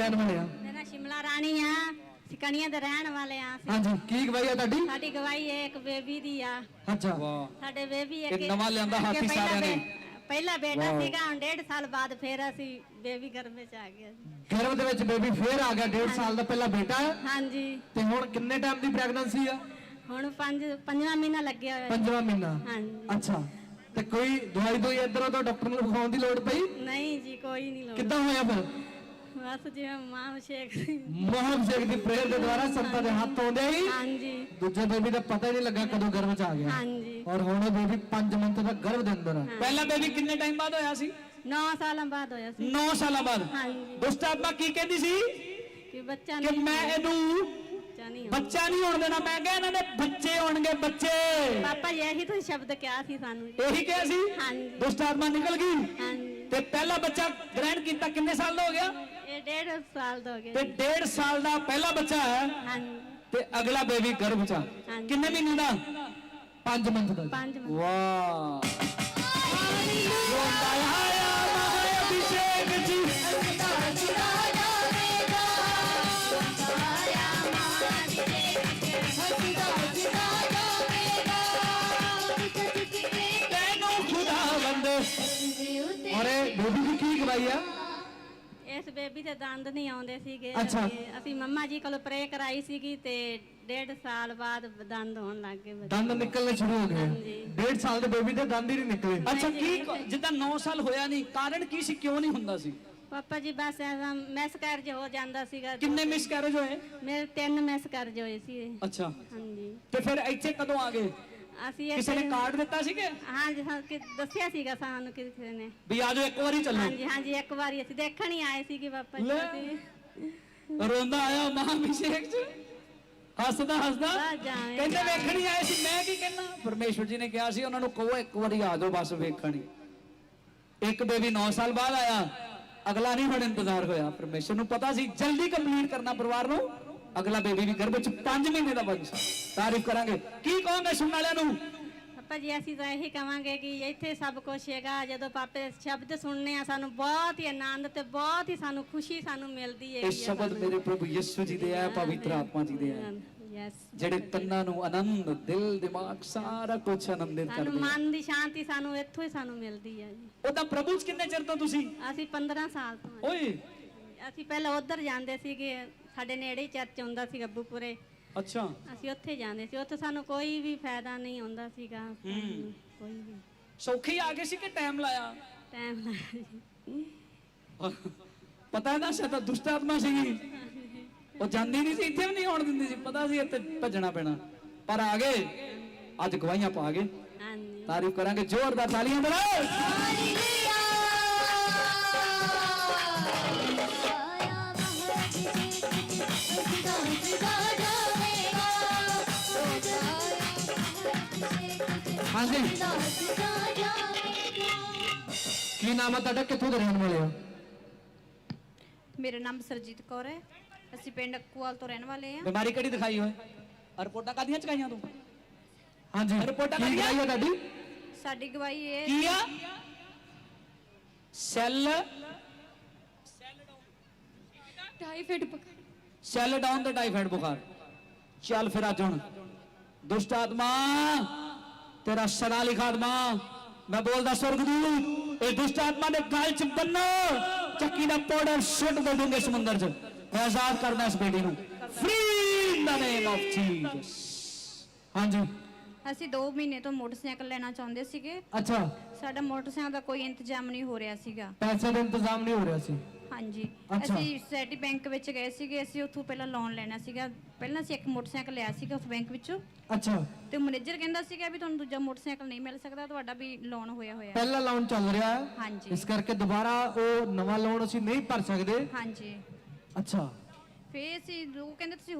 ਰਹਿਣ ਵਾਲੇ ਆ। ਮੇਰਾ ਸ਼ਿਮਲਾ ਰਾਣੀ ਆ। ਸਿਕਣੀਆਂ ਦੇ ਰਹਿਣ ਵਾਲੇ ਆ। ਅਸੀਂ। ਹਾਂਜੀ ਕੀ ਗਵਾਹੀ ਆ ਤੁਹਾਡੀ? ਸਾਡੀ ਗਵਾਹੀ ਇਹ ਇੱਕ ਬੇਬੀ ਦੀ ਆ। ਅੱਛਾ। ਵਾਹ ਸਾਡੇ ਬੇਬੀ ਇਹ ਨਵਾਂ ਲਿਆਂਦਾ ਹਾਥੀ ਪਹਿਲਾ ਸਾਰਿਆਂ ਨੇ। ਬੇ- ਪਹਿਲਾ ਬੇਟਾ ਵਾਹ। ਸੀਗਾ ਹੁਣ ਡੇਢ ਸਾਲ ਬਾਅਦ ਫੇਰ ਅਸੀਂ ਬੇਬੀ ਗਰਭ ਵਿੱਚ ਆ ਗਿਆ। ਗਰਭ ਦੇ ਵਿੱਚ ਬੇਬੀ ਫੇਰ ਆ ਗਿਆ 1.5 ਸਾਲ ਦਾ ਪਹਿਲਾ ਬੇਟਾ। ਹੈ ਹਾਂਜੀ। ਤੇ ਹੁਣ ਕਿੰਨੇ ਟਾਈਮ ਦੀ ਪ੍ਰੈਗਨੈਂਸੀ ਆ? ਹੁਣ ਪੰਜ ਪੰਜਵਾਂ ਮਹੀਨਾ ਲੱਗਿਆ ਹੋਇਆ। ਪੰਜਵਾਂ ਮਹੀਨਾ। ਹਾਂਜੀ। ਅੱਛਾ। ਤੇ ਕੋਈ ਦਵਾਈ ਦੋਈ ਇਧਰੋਂ ਤੋਂ ਡਾਕਟਰ ਨੂੰ ਵਿਖਾਉਣ ਦੀ ਲੋੜ ਪਈ? ਨਹੀਂ ਜੀ ਕੋਈ ਨਹੀਂ ਲੋੜ। ਕਿੱਦਾਂ ਹੋਇਆ ਫਿਰ? ਬਸ ਜਿਵੇਂ ਮਾਂ ਸ਼ੇਖ ਦੀ ਪ੍ਰੇਅਰ ਦੇ ਦੁਆਰਾ ਸੰਤਾਂ ਦੇ ਹੱਥ ਆਉਂਦੇ ਹੀ। ਹਾਂਜੀ। ਦੂਜੇ ਬੇਬੀ ਦਾ ਪਤਾ ਹੀ ਨਹੀਂ ਲੱਗਾ ਕਦੋਂ ਗਰਭ ਚ ਆ ਗਿਆ। ਹਾਂਜੀ। ਔਰ ਹੁਣ ਉਹ ਬੇਬੀ 5 ਮੰਥ ਦਾ ਗਰਭ ਦੇ ਅੰਦਰ ਆ। ਪਹਿਲਾ ਬੇਬੀ ਕਿੰਨੇ ਟਾਈਮ ਬਾਅਦ ਹੋਇਆ ਸੀ? 9 ਸਾਲਾਂ ਬਾਅਦ ਹੋਇਆ ਸੀ। 9 ਸਾਲਾਂ ਬਾਅਦ। ਹਾਂਜੀ। ਦੁਸ਼ਟ ਆਤਮਾ ਕੀ ਕਹਿੰਦੀ ਸੀ? ਕਿ ਬੱਚਾ ਕਿ ਨਹੀਂ ਮੈਂ ਇਹਨੂੰ ਨਹੀਂ ਹੋਣਾ। ਬੱਚਾ ਨਹੀਂ ਹੋਣ ਦੇਣਾ ਮੈਂ ਕਿਹਾ ਇਹਨਾਂ ਦੇ ਬੱਚੇ ਹੋਣਗੇ ਬੱਚੇ। ਪਾਪਾ ਜੀ ਇਹੀ ਤੁਸੀਂ ਸ਼ਬਦ ਕਿਹਾ ਸੀ ਸਾਨੂੰ ਜੀ। ਇਹੀ ਕਿਹਾ ਸੀ? ਹਾਂਜੀ। ਦੁਸ਼ਟ ਆਤਮਾ ਨਿਕਲ ਗਈ। ਹਾਂਜੀ। ਤੇ ਪਹਿਲਾ ਬੱਚਾ ਗ੍ਰਹਿਣ ਕੀਤਾ ਕਿੰਨੇ ਸਾਲ ਦਾ ਹੋ ਗਿਆ? ਇਹ ਡੇਢ ਸਾਲ ਦਾ ਹੋ ਗਿਆ ਤੇ 1.5 ਸਾਲ ਦਾ ਪਹਿਲਾ ਬੱਚਾ ਹੈ। ਹਾਂਜੀ। ਤੇ ਅਗਲਾ ਬੇਬੀ ਗਰਭ ਚ ਆ। ਹਾਂਜੀ। ਕਿੰਨੇ ਮਹੀਨੇ ਦਾ? 5 ਮੰਥ ਦਾ ਪੰਜ ਮਹੀਨੇ। ਵਾਹ। ਔਰ ਇਹ ਬੇਬੀ ਦੀ ਕੀ ਗਵਾਹੀ ਆ? ਇਸ ਬੇਬੀ ਦੇ ਦੰਦ ਨਹੀਂ ਆਉਂਦੇ ਸੀਗੇ। ਅੱਛਾ। ਅਸੀਂ- ਅਸੀਂ ਮੰਮਾ ਜੀ ਕੋਲ ਪ੍ਰੇ ਕਰਾਈ ਸੀਗੀ ਤੇ ਡੇਢ ਸਾਲ ਬਾਅਦ ਦੰਦ ਹੋਣ ਲੱਗ ਗਏ ਬੱਚੇ। ਦੰਦ ਨਿਕਲਣੇ ਸ਼ੁਰੂ ਹੋ ਗਏ। ਹਾਂਜੀ। 1.5 ਸਾਲ ਦੇ ਬੇਬੀ ਦੇ ਦੰਦ ਹੀ ਨਹੀਂ ਨਿਕਲੇ। ਅੱਛਾ ਕੀ ਜਿੱਦਾਂ 9 ਸਾਲ ਹੋਇਆ ਨਹੀਂ ਕਾਰਨ ਕੀ ਸੀ ਕਿਉਂ ਨਹੀਂ ਹੁੰਦਾ ਸੀ? ਪਾਪਾ ਜੀ ਬਸ ਐਸਾ ਮੈਸਕਰਜ ਹੋ ਜਾਂਦਾ ਸੀਗਾ। ਕਿੰਨੇ ਮਿਸਕੈਰੇਜ ਹੋਏ? ਮੇਰੇ ਤਿੰਨ ਮੈਸਕਰਜ ਹੋਏ ਸੀ ਅੱਛਾ। ਹਾਂਜੀ। ਤੇ ਫਿਰ ਇੱਥੇ ਕਦੋਂ ਆ ਗਏ? ਅਸੀਂ ਕਿਸੇ ਨੇ ਕਾਰਡ ਦਿੱਤਾ ਸੀ ਕਿ ਹਾਂਜੀ ਹਾਂ ਕਿ ਦੱਸਿਆ ਸੀਗਾ ਸਾਨੂੰ ਕਿਸੇ ਨੇ। ਵੀ ਆ ਜਾਓ ਇੱਕ ਵਾਰੀ ਚੱਲੋ। ਹਾਂਜੀ ਹਾਂਜੀ ਇੱਕ ਵਾਰੀ ਅਸੀਂ ਦੇਖਣ ਹੀ ਆਏ ਸੀਗੇ ਪਾਪਾ ਜੀ ਲੈ। ਅਸੀਂ ਰੋਂਦਾ ਆਇਆ ਮਹਾਭਿਸ਼ੇਕ ਚ। ਹੱਸਦਾ ਹੱਸਦਾ। ਬਸ ਜਾਵੇਂ। ਕਹਿੰਦੇ ਵੇਖਣ ਹੀ ਆਏ ਸੀ ਮੈਂ ਕੀ ਕਹਿਣਾ ਪਰਮੇਸ਼ਵਰ ਜੀ ਨੇ ਕਿਹਾ ਸੀ ਉਹਨਾਂ ਨੂੰ ਕਹੋ ਇੱਕ ਵਾਰੀ ਆ ਜਾਓ ਬਸ ਵੇਖਣ ਹੀ। ਇੱਕ ਬੇਬੀ 9 ਸਾਲ ਬਾਅਦ ਆਇਆ। ਅਗਲਾ ਨਹੀਂ ਹੁਣ ਇੰਤਜ਼ਾਰ ਹੋਇਆ। ਪਰਮੇਸ਼ਵਰ ਨੂੰ ਪਤਾ ਸੀ ਜਲਦੀ ਕੰਪਲੀਟ ਕਰਨਾ ਪਰਿਵਾਰ ਨੂੰ। ਅਗਲਾ ਬੇਬੀ ਵੀ ਗਰਭ ਚ 5 ਮਹੀਨੇ ਦਾ ਬਣ ਤਾਰੀਫ ਕਰਾਂਗੇ। ਕੀ ਕਹੋਗੇ ਸੁਣਨ ਵਾਲਿਆਂ ਨੂੰ? ਪਾਪਾ ਜੀ ਅਸੀਂ ਤਾਂ ਇਹੀ ਕਵਾਂਗੇ ਕਿ ਇੱਥੇ ਸਭ ਕੁਝ ਹੈਗਾ। ਜਦੋਂ ਪਾਪੇ ਦੇ ਸ਼ਬਦ ਸੁਣਨੇ ਆ ਸਾਨੂੰ ਬਹੁਤ ਹੀ ਆਨੰਦ ਤੇ ਬਹੁਤ ਹੀ ਸਾਨੂੰ ਖੁਸ਼ੀ ਸਾਨੂੰ ਮਿਲਦੀ ਹੈ ਇਹ ਸ਼ਬਦ ਮੇਰੇ ਪ੍ਰਭੂ ਯਿਸੂ ਜੀ ਦੇ ਆ ਪਵਿੱਤਰ ਆਤਮਾ ਜੀ ਦੇ ਆ। ਯੈਸ ਜਿਹੜੇ ਕੰਨਾਂ ਨੂੰ ਆਨੰਦ ਦਿਲ ਦਿਮਾਗ ਸਾਰਾ ਕੁਝ ਆਨੰਦਿਤ ਸਾਨੂੰ ਕਰਦੇ ਆ। ਮਨ ਦੀ ਸ਼ਾਂਤੀ ਸਾਨੂੰ ਇੱਥੋਂ ਹੀ ਸਾਨੂੰ ਮਿਲਦੀ ਹੈ ਜੀ। ਉਹ ਤਾਂ ਪ੍ਰਭੂ ਚ ਕਿੰਨੇ ਚਿਰ ਤੋਂ ਤੁਸੀਂ? ਅਸੀਂ 15 ਸਾਲ ਤੋਂ। ਓਏ। ਅਸੀਂ ਪਹਿਲਾਂ ਉੱਧਰ ਜਾਂਦੇ ਸੀਗੇ। ਸਾਡੇ ਨੇੜੇ ਹੀ ਚਰਚ ਹੁੰਦਾ ਸੀ ਗੱਬੂਪੁਰੇ। ਅੱਛਾ। ਅਸੀਂ ਉੱਥੇ ਜਾਂਦੇ ਸੀ। ਉੱਥੇ ਸਾਨੂੰ ਕੋਈ ਵੀ ਫਾਇਦਾ ਨਹੀਂ ਹੁੰਦਾ ਸੀਗਾ। ਕੋਈ ਵੀ ਸੌਖੀ ਆ ਗਏ ਸੀ ਕਿ ਟਾਈਮ ਲਾਇਆ? ਟਾਈਮ ਲਾਇਆ ਜੀ। ਪਤਾ ਨਾ ਸੀ ਤਾਂ ਦੁਸ਼ਟ ਆਤਮਾ ਸੀਗੀ। ਉਹ ਜਾਂਦੀ ਨਹੀਂ ਸੀ ਇੱਥੇ ਵੀ ਨਹੀਂ ਆਉਣ ਦਿੰਦੀ ਸੀ। ਪਤਾ ਸੀ ਇੱਥੇ ਭੱਜਣਾ ਪੈਣਾ। ਪਰ ਆ ਗਏ। ਅੱਜ ਗਵਾਹੀਆਂ ਪਾ ਗਏ। ਹਾਂਜੀ। ਤਾਰੀਫ ਕਰਾਂਗੇ। ਜ਼ੋਰਦਾਰ ਤਾਲੀਆਂ ਦੇ ਹਾਂਜੀ। ਕੀ ਨਾਮ ਆ ਤੁਹਾਡਾ? ਕਿੱਥੋਂ ਦੇ ਰਹਿਣ ਵਾਲੇ ਹੋ? ਮੇਰਾ ਨਾਮ ਸਰਜੀਤ ਕੌਰ ਹੈ। ਅਸੀਂ ਪਿੰਡ ਅਕੂਵਾਲ ਤੋਂ ਰਹਿਣ ਵਾਲੇ ਹਾਂ। ਬਿਮਾਰੀ ਕਿਹੜੀ ਦਿਖਾਈ ਹੋਏ? ਰਿਪੋਰਟਾਂ ਕਾਦੀਆਂ ਚਕਾਈਆਂ ਤੂੰ? ਹਾਂਜੀ। ਰਿਪੋਰਟਾਂ ਕੀ ਕਰੀਆਂ? ਗਵਾਹੀ ਆ ਤੁਹਾਡੀ? ਸਾਡੀ ਗਵਾਹੀ ਇਹ ਕੀ ਆ? ਸੈੱਲ ਟਾਈਫਾਇਡ ਸੈੱਲ ਡਾਊਨ ਤੇ ਟਾਈਫਾਇਡ ਬੁਖਾਰ। ਚੱਲ ਫਿਰ ਅੱਜ ਹੁਣ। ਦੁਸ਼ਟ ਆਤਮਾ ਤੇਰਾ ਸਦਾ ਲਿਖਾਤਮਾ ਮੈਂ ਬੋਲਦਾ ਸੁਰਗਦੂਤ ਇਹ ਦੁਸ਼ਟ ਆਤਮਾ ਦੇ ਗਲ ਚ ਬੰਨੋ। ਚੱਕੀ ਦਾ ਪਾਊਡਰ ਸੁੱਟ ਦੇ ਦੂੰਗੇ ਸਮੁੰਦਰ ਚ। ਮੈਂ ਆਜ਼ਾਦ ਕਰਨਾ ਇਸ ਬੇਟੀ ਨੂੰ। Free in the name of Jesus ਹਾਂਜੀ। ਅਸੀਂ 2 ਮਹੀਨੇ ਤੋਂ ਮੋਟਰਸਾਈਕਲ ਲੈਣਾ ਚਾਹੁੰਦੇ ਸੀਗੇ। ਅੱਛਾ। ਸਾਡਾ ਮੋਟਰਸਾਈਕਲ ਦਾ ਕੋਈ ਇੰਤਜ਼ਾਮ ਨਹੀਂ ਹੋ ਰਿਹਾ ਸੀਗਾ। ਪੈਸੇ ਦਾ ਇੰਤਜ਼ਾਮ ਨਹੀਂ ਹੋ ਰਿਹਾ ਸੀ? ਹਾਂਜੀ। ਅੱਛਾ। ਅਸੀਂ ਸੈਟੀ ਬੈਂਕ ਵਿੱਚ ਗਏ ਸੀਗੇ ਅਸੀਂ ਉੱਥੋਂ ਪਹਿਲਾਂ ਲੋਨ ਲੈਣਾ ਸੀਗਾ। ਪਹਿਲਾਂ ਅਸੀਂ ਇੱਕ ਮੋਟਰਸਾਈਕਲ ਲਿਆ ਸੀਗਾ ਉਸ ਬੈਂਕ ਵਿੱਚੋਂ। ਅੱਛਾ। ਤੇ ਮੈਨੇਜਰ ਕਹਿੰਦਾ ਸੀਗਾ ਵੀ ਤੁਹਾਨੂੰ ਦੂਜਾ ਮੋਟਰਸਾਈਕਲ ਨਹੀਂ ਮਿਲ ਸਕਦਾ ਤੁਹਾਡਾ ਵੀ ਲੋਨ ਹੋਇਆ ਹੋਇਆ। ਹੈ। ਪਹਿਲਾ ਲੋਨ ਚੱਲ ਰਿਹਾ ਹੈ। ਹਾਂਜੀ। ਇਸ ਕਰਕੇ ਦੁਬਾਰਾ ਉਹ ਨਵਾਂ ਲੋਨ ਅਸੀਂ ਨਹੀਂ ਭਰ ਸਕਦੇ। ਹਾਂਜੀ। ਅੱਛਾ। ਫੇਰ ਅਸੀਂ ਉਹ ਕਹਿੰਦੇ ਤੁਸੀਂ